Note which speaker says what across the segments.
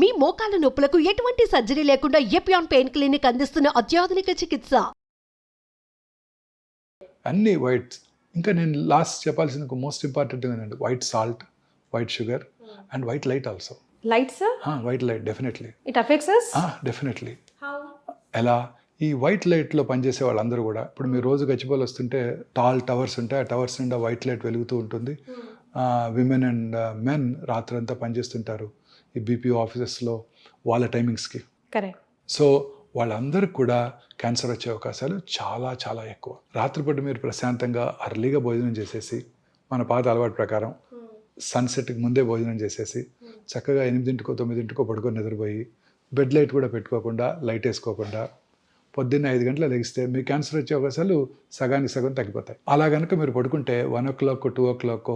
Speaker 1: మీ మోకాల నొప్పులకు ఎటువంటి సర్జరీ లేకుండా ఎపియాన్ పెయిన్ క్లినిక్ అందిస్తున్న అత్యాధునిక చికిత్స?
Speaker 2: అన్ని వైట్. ఇంకా నేను లాస్ట్ చెప్పాల్సిన మోస్ట్ ఇంపార్టెంట్ ఏంటంటే white salt white sugar and white light also.
Speaker 3: Lights
Speaker 2: white light definitely.
Speaker 3: It affects
Speaker 2: definitely. ఎలా? ఈ వైట్ లైట్లో పనిచేసే వాళ్ళందరూ కూడా ఇప్పుడు మీరు రోజు గచ్చిపోలు వస్తుంటే టాల్ టవర్స్ ఉంటాయి ఆ టవర్స్ నిండా వైట్ లైట్ వెలుగుతూ ఉంటుంది. విమెన్ అండ్ మెన్ రాత్రంతా పనిచేస్తుంటారు. ఈ బీపీ ఆఫీసెస్లో వాళ్ళ టైమింగ్స్కి
Speaker 3: కరెక్ట్
Speaker 2: సో వాళ్ళందరికి కూడా క్యాన్సర్ వచ్చే అవకాశాలు చాలా చాలా ఎక్కువ. రాత్రిపూట మీరు ప్రశాంతంగా అర్లీగా భోజనం చేసేసి మన పాత అలవాటు ప్రకారం సన్సెట్కి ముందే భోజనం చేసేసి చక్కగా ఎనిమిదింటికో తొమ్మిదింటికో పడుకొని నిద్రపోయి బెడ్ లైట్ కూడా పెట్టుకోకుండా లైట్ వేసుకోకుండా పొద్దున్న ఐదు గంటల లెగిస్తే మీ క్యాన్సర్ వచ్చే అవకాశాలు సగానికి సగం తగ్గిపోతాయి. అలా కనుక మీరు పడుకుంటే one o'clock two o'clock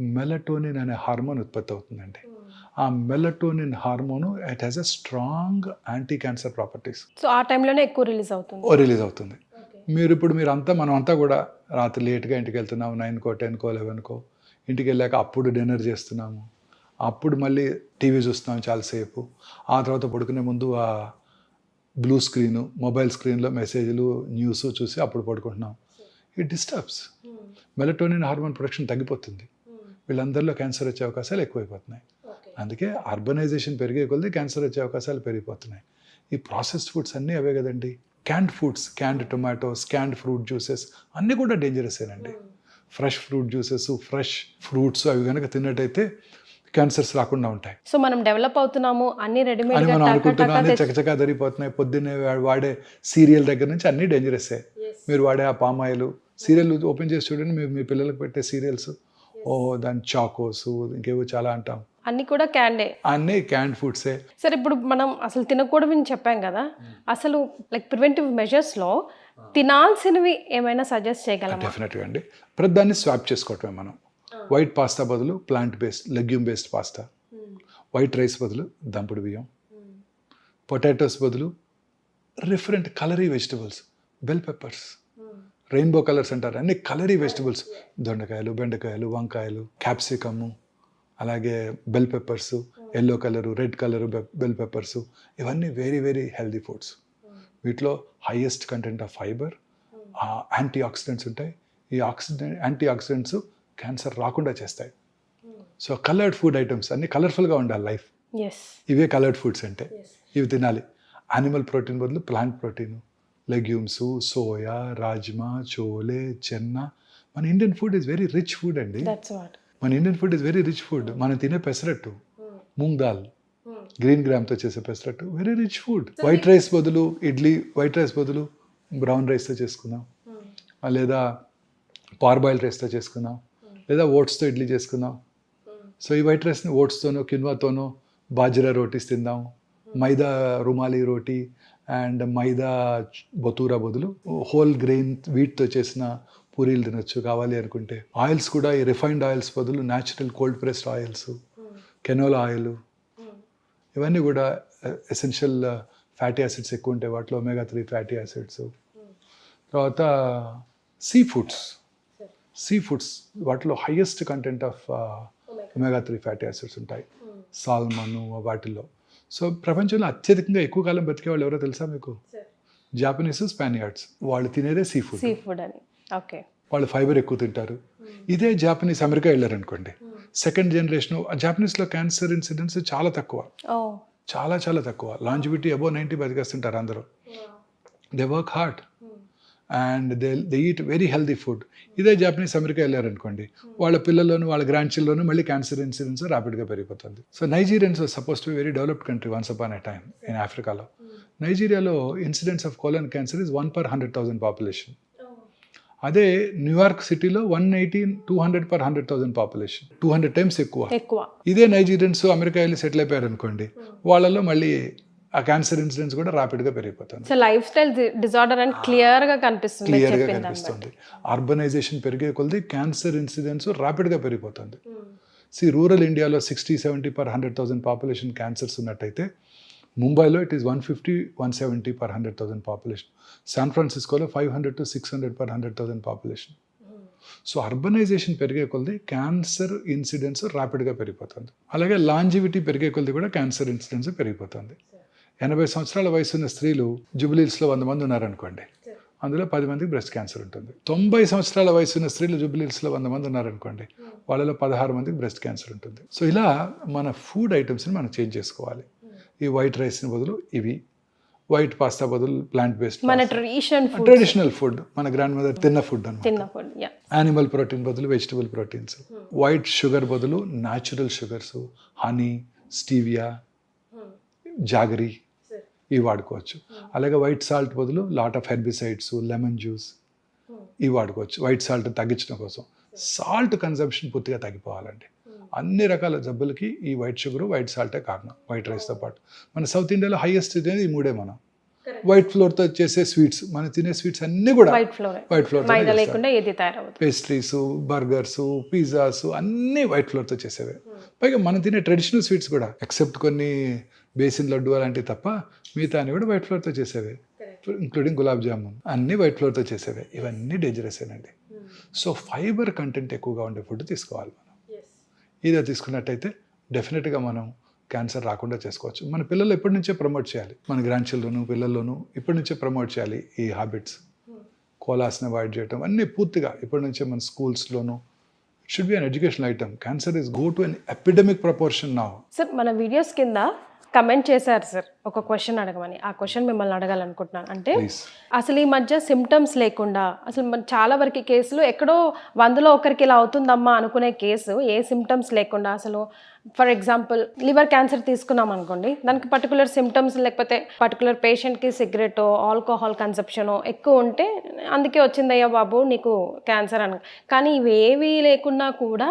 Speaker 2: melatonin అనే హార్మోన్ ఉత్పత్తి అవుతుందండి. ఆ melatonin hormone it has a strong anti cancer properties
Speaker 3: so ఆ టైంలోనే ఎక్కువ రిలీజ్ అవుతుంది.
Speaker 2: ఓ రిలీజ్ అవుతుంది. మీరు ఇప్పుడు మీరు అంతా మనం అంతా కూడా రాత్రి లేట్గా ఇంటికి వెళ్తున్నాము నైన్కో టెన్కో లెవెన్కో ఇంటికి వెళ్ళాక అప్పుడు డిన్నర్ చేస్తున్నాము. అప్పుడు మళ్ళీ టీవీ చూస్తున్నాం చాలాసేపు. ఆ తర్వాత పడుకునే ముందు ఆ బ్లూ స్క్రీను మొబైల్ స్క్రీన్లో మెసేజ్లు న్యూస్ చూసి అప్పుడు పడుకుంటున్నాం it disturbs melatonin hormone production తగ్గిపోతుంది. వీళ్ళందరిలో క్యాన్సర్ వచ్చే అవకాశాలు ఎక్కువైపోతున్నాయి. అందుకే అర్బనైజేషన్ పెరిగే కొద్దీ క్యాన్సర్ వచ్చే అవకాశాలు పెరిగిపోతున్నాయి. ఈ ప్రాసెస్డ్ ఫుడ్స్ అన్నీ అవే కదండి. Canned foods canned tomatoes canned fruit juices అన్నీ కూడా డేంజరసేనండి fresh fruit juices fresh fruits అవి కనుక తిన్నట్టయితే క్యాన్సర్స్ రాకుండా ఉంటాయి.
Speaker 3: సో మనం డెవలప్ అవుతున్నాము అన్ని రెడీమేడ్
Speaker 2: అని మనం అనుకుంటున్నాం అన్ని చకచకా దరిగిపోతున్నాయి పొద్దున్నే వాడే సీరియల్ దగ్గర నుంచి అన్ని డేంజరస్ మీరు వాడే ఆ పామాయిల్ సీరియల్ ఓపెన్ చేసి చూడండి మీ పిల్లలకు పెట్టే సీరియల్స్ ఓ దాని చాకోస్ ఇంకేవో చాలా అంటాం.
Speaker 3: అన్ని కూడా క్యాండే
Speaker 2: అన్నీ క్యాండ్ ఫుడ్సే
Speaker 3: సరే ఇప్పుడు మనం అసలు తినకూడదని చెప్పాం కదా అసలు లైక్ ప్రివెంటివ్ మెజర్స్లో తినాల్సినవి ఏమైనా సజెస్ట్ చేయగలమా?
Speaker 2: డెఫినెట్గా అండి. ప్రతిదాన్ని స్వాప్ చేసుకోవటమే మనం. వైట్ పాస్తా బదులు plant based legume based pasta white rice బదులు దంపుడు బియ్యం. పొటాటోస్ బదులు different కలరీ vegetables bell peppers rainbow colours అంటారు. అన్ని కలరీ వెజిటబుల్స్ దొండకాయలు బెండకాయలు వంకాయలు క్యాప్సికము అలాగే bell peppers yellow colour red colour bell peppers ఇవన్నీ వెరీ వెరీ హెల్దీ ఫుడ్స్ వీటిలో highest content of fibre anti oxidants ఉంటాయి. ఈ ఆక్సిడెంట్ యాంటీ ఆక్సిడెంట్స్ క్యాన్సర్ రాకుండా చేస్తాయి. సో కలర్డ్ ఫుడ్ ఐటమ్స్ అన్ని కలర్ఫుల్గా ఉండాలి లైఫ్ ఇవే కలర్డ్ ఫుడ్స్ అంటే. ఇవి తినాలి. యానిమల్ ప్రోటీన్ బదులు plant protein legumes soya rajma chole chana మన Indian food is very rich food అండి. మన Indian food is very rich food మనం తినే పెసరట్టు మూంగ్ దాల్ గ్రీన్ గ్రామ్తో చేసే pesarattu very rich food white rice బదులు ఇడ్లీ వైట్ రైస్ బదులు బ్రౌన్ రైస్తో చేసుకుందాం. ఆ లేదా పార్బాయిల్ రైస్తో చేసుకుందాం. లేదా ఓట్స్తో ఇడ్లీ చేసుకుందాం. సో ఈ వైట్ రైస్ని ఓట్స్తోనో కిన్వాతోనో బాజ్రా రోటీస్ తిందాం. మైదా రుమాలి రోటీ అండ్ మైదా బొతూరా బదులు హోల్ గ్రెయిన్ వీట్తో చేసిన పూరీలు తినొచ్చు కావాలి అనుకుంటే. ఆయిల్స్ కూడా ఈ రిఫైన్డ్ ఆయిల్స్ బదులు natural cold pressed oils canola oil ఇవన్నీ కూడా ఎసెన్షియల్ ఫ్యాటీ యాసిడ్స్ ఎక్కువ ఉంటాయి. వాటిలో ఒమేగా త్రీ ఫ్యాటీ యాసిడ్స్ తర్వాత సీ ఫుడ్స్ సీ ఫుడ్స్ వాటిలో highest content of omega three fatty acids ఉంటాయి. సాల్మన్ వాటిల్లో. సో ప్రపంచంలో అత్యధికంగా ఎక్కువ కాలం బతికే వాళ్ళు ఎవరో తెలుసా మీకు? జాపనీస్ స్పానియార్డ్స్ వాళ్ళు తినేదే సీ ఫుడ్
Speaker 3: సీ ఫుడ్ అని.
Speaker 2: వాళ్ళు ఫైబర్ ఎక్కువ తింటారు. ఇదే జాపనీస్ అమెరికా వెళ్ళారనుకోండి. సెకండ్ జనరేషన్ జాపనీస్లో క్యాన్సర్ ఇన్సిడెన్స్ చాలా తక్కువ. చాలా చాలా తక్కువ. లాంజివిటీ అబో నైంటీ బతికేస్తుంటారు అందరూ. They work hard and they they eat very healthy food ఇదే జాపనీస్ అమెరికా వెళ్ళారనుకోండి. వాళ్ళ పిల్లల్లోనూ వాళ్ళ గ్రాండ్ చిల్డ్లోనూ మళ్ళీ క్యాన్సర్ ఇన్సిడెన్స్ ర్యాపిడ్గా పెరిగిపోతుంది. So Nigerians suppose to very developed country once upon a time in ఆఫ్రికాలో నైజీరియాలో incidence of colon cancer is one per hundred thousand population అదే New York సిటీలో one eighteen two hundred per hundred thousand population two hundred times ఎక్కువ.
Speaker 3: ఎక్కువ.
Speaker 2: ఇదే Nigerians America వెళ్ళి settle అయిపోయారు అనుకోండి వాళ్ళలో మళ్ళీ ఆ క్యాన్సర్ ఇన్సిడెన్స్ కూడా ర్యాపిడ్గా పెరిగిపోతుంది.
Speaker 3: సో లైఫ్ స్టైల్ డిజార్డర్ అని క్లియర్గా కనిపిస్తుంది
Speaker 2: క్లియర్గా కనిపిస్తుంది. అర్బనైజేషన్ పెరిగే కొలది క్యాన్సర్ ఇన్సిడెన్స్ ర్యాపిడ్గా పెరిగిపోతుంది. సి రూరల్ ఇండియాలో sixty seventy per hundred thousand population cancers ఉన్నట్టయితే ముంబైలో it is one fifty one seventy per hundred thousand population San ఫ్రాన్సిస్కోలో five hundred to six hundred per hundred thousand population so urbanisation పెరిగే కొలది cancer incidence ర్యాపిడ్గా పెరిగిపోతుంది. అలాగే longevity పెరిగే కొలది కూడా క్యాన్సర్ ఇన్సిడెన్స్ పెరిగిపోతుంది. ఎనభై సంవత్సరాల వయసు ఉన్న స్త్రీలు జుబిలీస్లో వంద మంది ఉన్నారనుకోండి అందులో పది మందికి బ్రెస్ట్ క్యాన్సర్ ఉంటుంది. తొంభై సంవత్సరాల వయసు ఉన్న స్త్రీలు జుబిలీస్లో వంద మంది ఉన్నారనుకోండి వాళ్ళలో పదహారు మందికి బ్రెస్ట్ క్యాన్సర్ ఉంటుంది. సో ఇలా మన ఫుడ్ ఐటమ్స్ని మనం చేంజ్ చేసుకోవాలి. ఈ వైట్ రైస్ని బదులు ఇవి. వైట్ పాస్తా బదులు ప్లాంట్ బేస్డ్
Speaker 3: మన ట్రెడిషన్ ఫుడ్
Speaker 2: ట్రెడిషనల్ ఫుడ్. మన గ్రాండ్ మదర్ తిన్న ఫుడ్ అనమాట
Speaker 3: తిన్న ఫుడ్ యా.
Speaker 2: యానిమల్ ప్రోటీన్ బదులు వెజిటబుల్ ప్రోటీన్స్. వైట్ షుగర్ బదులు natural sugars honey stevia jaggery ఇవి వాడుకోవచ్చు. అలాగే వైట్ సాల్ట్ బదులు lot of herbicides lemon juice ఇవి వాడుకోవచ్చు. వైట్ సాల్ట్ తగ్గించడం కోసం. సాల్ట్ కన్సంప్షన్ పూర్తిగా తగ్గిపోవాలండి. అన్ని రకాల జబ్బులకి ఈ వైట్ షుగర్ వైట్ సాల్టే కారణం వైట్ రైస్తో పాటు. మన సౌత్ ఇండియాలో హైయెస్ట్ అనేది ఈ మూడే మనం. వైట్ ఫ్లోర్తో చేసే స్వీట్స్ మనం తినే స్వీట్స్ అన్నీ కూడా
Speaker 3: వైట్ ఫ్లోర్
Speaker 2: వైట్ ఫ్లోర్
Speaker 3: మైదా లేకుండా ఏది తయారవుతుంది
Speaker 2: పేస్ట్రీస్ బర్గర్స్ పిజ్జాస్ అన్నీ వైట్ ఫ్లోర్తో చేసేవే. పైగా మనం తినే ట్రెడిషనల్ స్వీట్స్ కూడా ఎక్సెప్ట్ కొన్ని బేసిన్ లడ్డు అలాంటివి తప్ప మిగతా అన్ని కూడా వైట్ ఫ్లోర్తో చేసేవే. ఇంక్లూడింగ్ గులాబ్ జామున్ అన్నీ వైట్ ఫ్లోర్తో చేసేవే. ఇవన్నీ డేంజరస్ ఏనండి. సో ఫైబర్ కంటెంట్ ఎక్కువగా ఉండే ఫుడ్ తీసుకోవాలి మనం. ఇదే తీసుకున్నట్టయితే డెఫినెట్గా మనం క్యాన్సర్ రాకుండా చేసుకోవచ్చు. మన పిల్లలు ఎప్పటి నుంచే ప్రమోట్ చేయాలి? మన గ్రాండ్ చిల్డ్రన్ పిల్లల్లోనూ ఇప్పటి నుంచే ప్రమోట్ చేయాలి ఈ హ్యాబిట్స్ కోలాస్ని అవాయిడ్ చేయటం అన్నీ పూర్తిగా ఇప్పటి నుంచే మన స్కూల్స్లోనూ should be an education item cancer is go to an epidemic proportion నా
Speaker 3: సార్ మన వీడియోస్ కింద కమెంట్ చేశారు సార్ ఒక క్వశ్చన్ అడగమని. ఆ క్వశ్చన్ మిమ్మల్ని అడగాలనుకుంటున్నాను. అంటే అసలు ఈ మధ్య సిమ్టమ్స్ లేకుండా అసలు చాలా వరకు కేసులు ఎక్కడో వందలో ఒకరికి ఇలా అవుతుందమ్మా అనుకునే కేసు ఏ సిమ్టమ్స్ లేకుండా అసలు ఫర్ ఎగ్జాంపుల్ లివర్ క్యాన్సర్ తీసుకున్నాం అనుకోండి దానికి పర్టికులర్ సిమ్టమ్స్ లేకపోతే పర్టికులర్ పేషెంట్కి సిగరెట్ ఆల్కహాల్ కన్సప్షన్ ఎక్కువ ఉంటే అందుకే వచ్చిందయ్యా బాబు నీకు క్యాన్సర్ అని. కానీ ఇవేవి లేకున్నా కూడా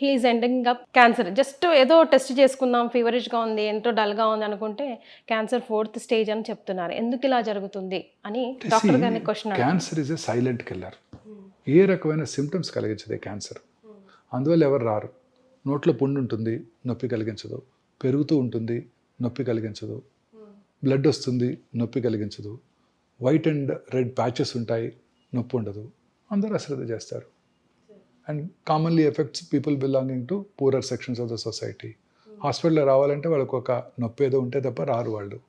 Speaker 3: he is ending up cancer just ఏదో టెస్ట్ చేసుకుందాం ఫీవరిష్గా ఉంది ఎంతో డల్గా ఉంది అనుకుంటే క్యాన్సర్ ఫోర్త్ స్టేజ్ అని చెప్తున్నారు. ఎందుకు ఇలా జరుగుతుంది అని డాక్టర్ గారిని question
Speaker 2: cancer is a silent killer ఏ రకమైన సిమ్టమ్స్ కలిగించదే క్యాన్సర్ అందువల్ల ఎవరు రారు? నోట్లో పుండు ఉంటుంది నొప్పి కలిగించదు. పెరుగుతూ ఉంటుంది నొప్పి కలిగించదు. బ్లడ్ వస్తుంది నొప్పి కలిగించదు. వైట్ అండ్ రెడ్ ప్యాచెస్ ఉంటాయి నొప్పి ఉండదు. అందరూ అశ్రద్ధ చేస్తారు. And commonly effects people belonging to poorer sections of the society హాస్పిటల్లో రావాలంటే వాళ్ళకి ఒక నొప్పి ఏదో ఉంటే తప్ప రారు వాళ్ళు.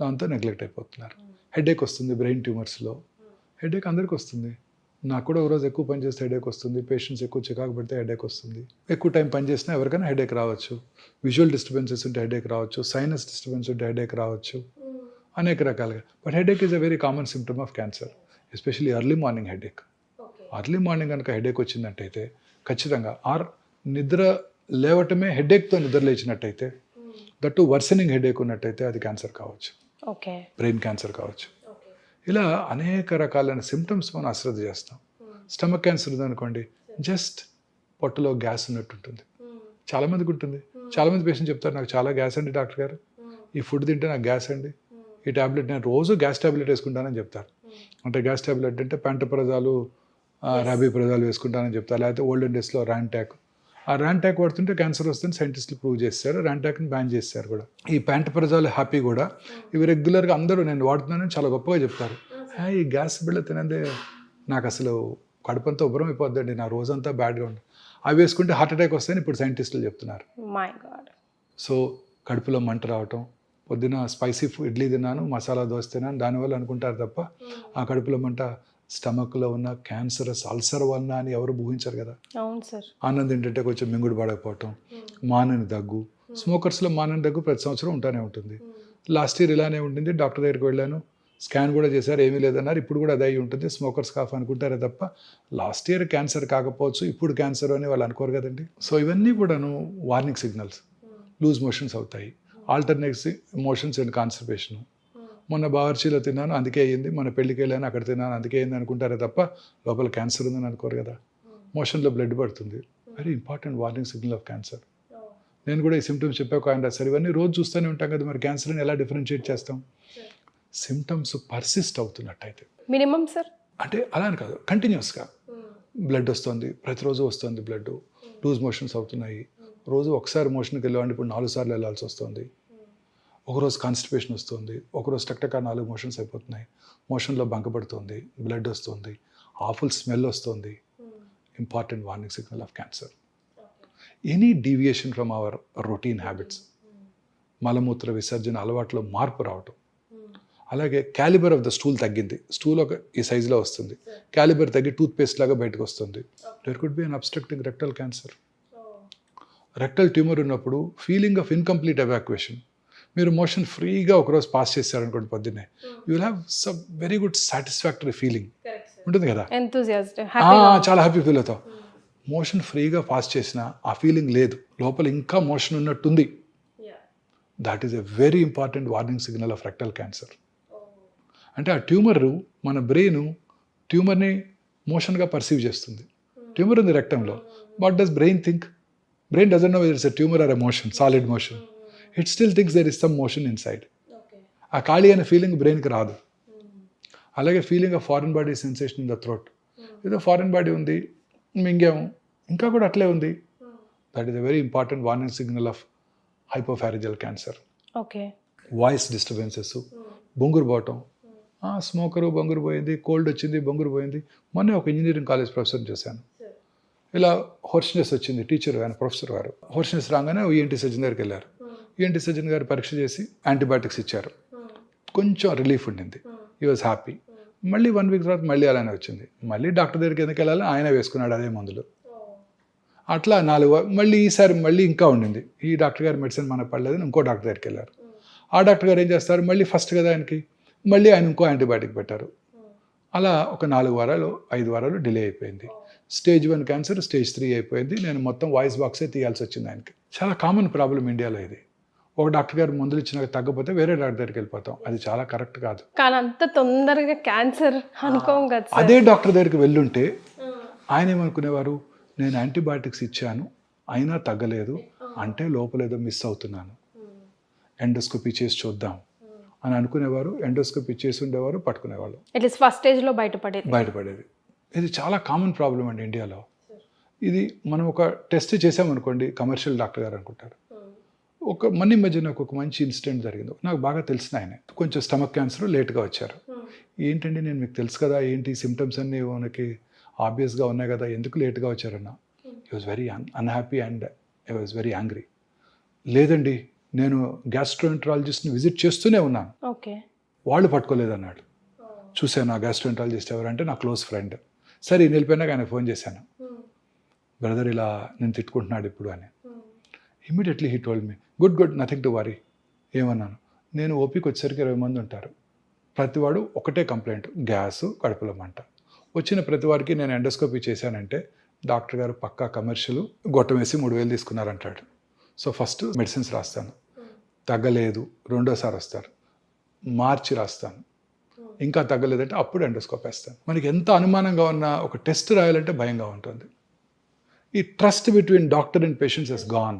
Speaker 2: దాంతో నెగ్లెక్ట్ అయిపోతున్నారు. హెడేక్ వస్తుంది బ్రెయిన్ ట్యూమర్స్లో హెడేక్ అందరికి వస్తుంది. నాకు కూడా ఒకరోజు ఎక్కువ పని చేస్తే హెడేక్ వస్తుంది. పేషెంట్స్ ఎక్కువ చికాకు పెడితే హెడేక్ వస్తుంది. ఎక్కువ టైం పని చేసినా ఎవరికైనా హెడేక్ రావచ్చు. విజువల్ డిస్టర్బెన్సెస్ ఉంటే హెడేక్ రావచ్చు. సైనస్ డిస్టర్బెన్స్ ఉంటే హెడేక్ రావచ్చు. అనేక రకాలుగా. But headache is a very common symptom of cancer especially early morning headache early morning కనుక హెడేక్ వచ్చిందంటయితే ఖచ్చితంగా ఆర్ నిద్ర లేవటమే హెడేక్తో నిద్ర లేచినట్టయితే దట్టు వర్సనింగ్ హెడేక్ ఉన్నట్టయితే అది క్యాన్సర్ కావచ్చు.
Speaker 3: ఓకే
Speaker 2: బ్రెయిన్ క్యాన్సర్ కావచ్చు. ఇలా అనేక రకాలైన సిమ్టమ్స్ మనం అశ్రద్ధ చేస్తాం. స్టమక్ క్యాన్సర్ ఉందనుకోండి జస్ట్ పొట్టలో గ్యాస్ ఉన్నట్టు ఉంటుంది. చాలామందికి ఉంటుంది. చాలామంది పేషెంట్ చెప్తారు నాకు చాలా గ్యాస్ అండి డాక్టర్ గారు. ఈ ఫుడ్ తింటే నాకు గ్యాస్ అండి. ఈ టాబ్లెట్ నేను రోజు గ్యాస్ టాబ్లెట్ వేసుకుంటానని చెప్తారు. అంటే గ్యాస్ టాబ్లెట్ అంటే పెంటప్రజాలు రాబీప్రజాలు వేసుకుంటానని చెప్తారు. లేకపోతే ఓల్డెన్ డేస్లో ర్యాంటాక్ ఆ ర్యాంటాక్ వాడుతుంటే క్యాన్సర్ వస్తుంది సైంటిస్టులు ప్రూవ్ చేశారు ర్యాంటాక్ని బ్యాన్ చేశారు కూడా. ఈ ప్యాంటప్రజాలు హ్యాపీ కూడా. ఇవి రెగ్యులర్గా అందరూ నేను వాడుతున్నానని చాలా గొప్పగా చెప్తారు. "హే, ఈ గ్యాస్ బిళ్ళ తినందే నాకు అసలు కడుపంతా ఉబ్బరం అయిపోద్దండి. నా రోజంతా బ్యాడ్గా ఉంది అవి వేసుకుంటే హార్ట్ అటాక్ వస్తాయని ఇప్పుడు సైంటిస్టులు చెప్తున్నారు. సో కడుపులో మంట రావటం పొద్దున స్పైసీ ఇడ్లీ తిన్నాను మసాలా దోశ తిన్నాను దానివల్ల అనుకుంటారు తప్ప ఆ కడుపులో మంట స్టమక్లో ఉన్న క్యాన్సరస్ అల్సర్ వలన అని ఎవరు ఊహించరు కదా.
Speaker 3: అవును సార్.
Speaker 2: ఆనందం ఏంటంటే కొంచెం మింగుడు పడకపోవటం మానని దగ్గు. స్మోకర్స్లో మానని దగ్గు ప్రతి సంవత్సరం ఉంటానే ఉంటుంది. లాస్ట్ ఇయర్ ఇలానే ఉంటుంది డాక్టర్ దగ్గరికి వెళ్ళాను. స్కాన్ కూడా చేశారు ఏమీ లేదన్నారు. ఇప్పుడు కూడా అదే ఉంటుంది స్మోకర్స్ కాఫ్ అనుకుంటారే తప్ప లాస్ట్ ఇయర్ క్యాన్సర్ కాకపోవచ్చు ఇప్పుడు క్యాన్సర్ అని వాళ్ళు అనుకోరు కదండి. సో ఇవన్నీ కూడాను వార్నింగ్ సిగ్నల్స్. లూజ్ మోషన్స్ అవుతాయి. ఆల్టర్నేట్స్ మోషన్స్ అండ్ కాన్సర్వేషన్ మొన్న బావర్చీలో తిన్నాను అందుకే అయ్యింది. మన పెళ్ళికి వెళ్ళాను అక్కడ తిన్నాను అందుకే అయింది అనుకుంటారే తప్ప లోపల క్యాన్సర్ ఉందని అనుకోరు కదా. మోషన్లో బ్లడ్ పడుతుంది. Very important warning signal of cancer నేను కూడా ఈ సిమ్టమ్స్ చెప్పాక ఆయన రాశారు. ఇవన్నీ రోజు చూస్తూనే ఉంటాం కదా మరి క్యాన్సర్ని ఎలా డిఫరెన్షియేట్ చేస్తాం? సిమ్టమ్స్ పర్సిస్ట్ అవుతున్నట్టయితే.
Speaker 3: మినిమం సార్
Speaker 2: అంటే అలా అని కాదు కంటిన్యూస్గా బ్లడ్ వస్తుంది ప్రతిరోజు వస్తుంది బ్లడ్ లూజ్ మోషన్స్ అవుతున్నాయి. రోజు ఒకసారి మోషన్కి వెళ్ళేవాడిని ఇప్పుడు నాలుగు సార్లు వెళ్ళాల్సి వస్తుంది. ఒకరోజు కాన్స్టిపేషన్ వస్తుంది ఒకరోజు టక్టక నాలుగు మోషన్స్ అయిపోతున్నాయి. మోషన్లో బంకపడుతుంది బ్లడ్ వస్తుంది ఆఫుల్ స్మెల్ వస్తుంది. Important warning signal of cancer. Any deviation from our routine habits, మలమూత్ర విసర్జన అలవాట్లో మార్పు రావటం. అలాగే క్యాలిబర్ ఆఫ్ ద స్టూల్ తగ్గింది. స్టూల్ ఒక ఈ సైజులో వస్తుంది. క్యాలిబర్ తగ్గి టూత్ పేస్ట్ లాగా బయటకు వస్తుంది. There could be an obstructing rectal cancer rectal tumour ఉన్నప్పుడు ఫీలింగ్ ఆఫ్ ఇన్కంప్లీట్ ఎవాక్యుయేషన్ మీరు మోషన్ ఫ్రీగా ఒకరోజు పాస్ చేశారనుకోండి పొద్దున్నే. You will have some very good satisfactory feeling ఉంటుంది కదా? ఆ, చాలా హ్యాపీ ఫీల్ అవుతావు మోషన్ ఫ్రీగా పాస్ చేసిన ఆ ఫీలింగ్ లేదు. లోపల ఇంకా మోషన్ ఉన్నట్టుంది. That is a very important warning signal of rectal cancer అంటే ఆ ట్యూమర్ మన బ్రెయిన్ ట్యూమర్ని మోషన్గా పర్సీవ్ చేస్తుంది. ట్యూమర్ ఉంది రెక్టంలో what does brain think brain doesn't know it's a tumour or a motion solid motion it still thinks there is some motion inside ఆ ఖాళీ అనే ఫీలింగ్ బ్రెయిన్కి రాదు. అలాగే feeling of foreign body sensation in the throat ఏదో foreign body ఉంది మింగాము ఇంకా కూడా అట్లే ఉంది. That is a very important warning signal of hypopharyngeal cancer
Speaker 3: okay
Speaker 2: voice disturbances బొంగురు పోవటం. స్మోకరు బొంగురు పోయింది కోల్డ్ వచ్చింది బొంగురు పోయింది. మొన్నే ఒక ఇంజనీరింగ్ కాలేజ్ ప్రొఫెసర్ చూశాను. ఇలా హోర్షనెస్ వచ్చింది టీచర్ ఆయన ప్రొఫెసర్ గారు హోర్షనెస్ రాగానే ఈఎన్టీ సర్జన్ దగ్గరికి వెళ్ళారు. ఏంటి సర్జన్ గారు పరీక్ష చేసి యాంటీబయాటిక్స్ ఇచ్చారు. కొంచెం రిలీఫ్ ఉండింది. ఈ వాజ్ హ్యాపీ మళ్ళీ వన్ వీక్ తర్వాత మళ్ళీ అలానే వచ్చింది. మళ్ళీ డాక్టర్ దగ్గరికి ఎందుకు వెళ్ళాలి? ఆయన వేసుకున్నాడు అదే మందులు. అట్లా నాలుగు మళ్ళీ ఈసారి మళ్ళీ ఇంకా ఉండింది. ఈ డాక్టర్ గారి మెడిసిన్ మనకు పడలేదని ఇంకో డాక్టర్ దగ్గరికి వెళ్ళారు. ఆ డాక్టర్ గారు ఏం చేస్తారు? మళ్ళీ ఫస్ట్ కదా ఆయనకి? మళ్ళీ ఆయన ఇంకో యాంటీబయాటిక్ పెట్టారు. అలా ఒక నాలుగు వారాలు ఐదు వారాలు డిలే అయిపోయింది. Stage one cancer stage three అయిపోయింది. నేను మొత్తం వాయిస్ బాక్సే తీయాల్సి వచ్చింది ఆయనకి. చాలా కామన్ ప్రాబ్లం ఇండియాలో ఇది. ఒక డాక్టర్ గారు మందులు ఇచ్చినాక తగ్గపోతే వేరే డాక్టర్ దగ్గరికి వెళ్ళిపోతాం. అది చాలా కరెక్ట్ కాదు.
Speaker 3: కానీ అంత తొందరగా క్యాన్సర్ అనుకోం కదా
Speaker 2: అదే డాక్టర్ దగ్గరికి వెళ్ళుంటే ఆయన ఏమనుకునేవారు? నేను యాంటీబయాటిక్స్ ఇచ్చాను అయినా తగ్గలేదు అంటే లోపల ఏదో మిస్ అవుతున్నాను. ఎండోస్కోపీ చేసి చూద్దాం అని అనుకునేవారు ఎండోస్కోపీ చేసి ఉండేవారు పట్టుకునేవాళ్ళు.
Speaker 3: అట్లీస్ట్ ఫస్ట్ స్టేజ్లో బయటపడేది.
Speaker 2: బయటపడేది. ఇది చాలా కామన్ ప్రాబ్లం అండి ఇండియాలో. ఇది మనం ఒక టెస్ట్ చేసామనుకోండి కమర్షియల్ డాక్టర్ గారు అనుకుంటారు. ఒక మన మధ్య నాకు ఒక మంచి ఇన్సిడెంట్ జరిగింది. నాకు బాగా తెలిసిన ఆయన. కొంచెం స్టమక్ క్యాన్సర్ లేట్గా వచ్చారు. ఏంటండి నేను మీకు తెలుసు కదా ఏంటి సిమ్టమ్స్ అన్నీ మనకి ఆబ్వియస్గా ఉన్నాయి కదా ఎందుకు లేట్గా వచ్చారన్న? He was very unhappy and I was very angry లేదండి నేను గ్యాస్ట్రోఎంట్రాలజిస్ట్ని విజిట్ చేస్తూనే ఉన్నాను.
Speaker 3: ఓకే.
Speaker 2: వాళ్ళు పట్టుకోలేదన్నాడు. చూశాను ఆ గ్యాస్ట్రోఎంట్రాలజిస్ట్ ఎవరంటే నా క్లోజ్ ఫ్రెండ్ సరే వెళ్ళిపోయినాక ఆయన ఫోన్ చేశాను. బ్రదర్ ఇలా నేను తిట్టుకుంటున్నాడు ఇప్పుడు అని. Immediately he told me good good nothing to worry ఏమన్నాను? నేను ఓపిక వచ్చేసరికి ఇరవై మంది ఉంటారు. ప్రతివాడు ఒకటే కంప్లైంట్ గ్యాస్ కడుపులో మంట. వచ్చిన ప్రతి వారికి నేను ఎండోస్కోపీ చేశానంటే డాక్టర్ గారు పక్కా కమర్షియల్ గొట్టం వేసి మూడు వేలు తీసుకున్నారంటాడు. సో ఫస్ట్ మెడిసిన్స్ రాస్తాను. తగ్గలేదు రెండోసారి వస్తారు. మార్చి రాస్తాను. ఇంకా తగ్గలేదంటే అప్పుడు ఎండోస్కోప్ వేస్తాను. మనకి ఎంత అనుమానంగా ఉన్న ఒక టెస్ట్ రాయాలంటే భయంగా ఉంటుంది. ఈ trust between doctor and patients is gone.